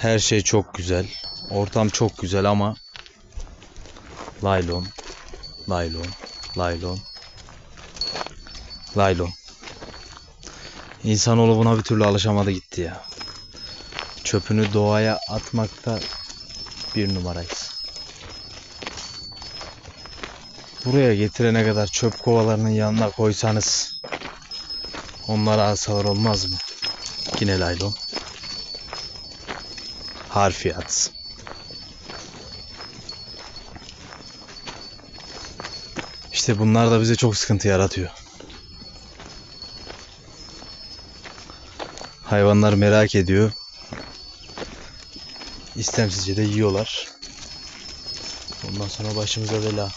Her şey çok güzel. Ortam çok güzel ama laylon, laylon, laylon, laylon. İnsanoğlu buna bir türlü alışamadı gitti ya. Çöpünü doğaya atmakta bir numarayız. Buraya getirene kadar çöp kovalarının yanına koysanız onlara alsalar olmaz mı? Yine laylon. Harfiyat. İşte bunlar da bize çok sıkıntı yaratıyor. Hayvanlar merak ediyor. İstemsizce de yiyorlar. Ondan sonra başımıza bela.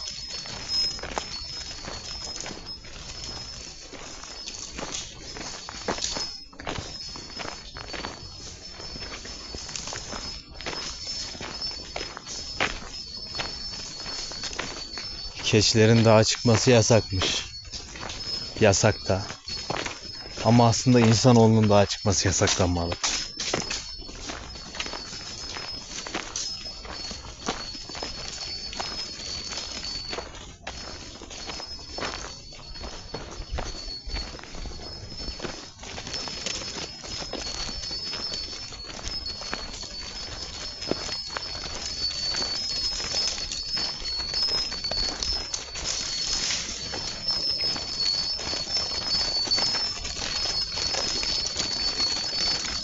Keçilerin dağa çıkması yasakmış. Yasak da. Ama aslında insanoğlunun dağa çıkması yasaklanmalı.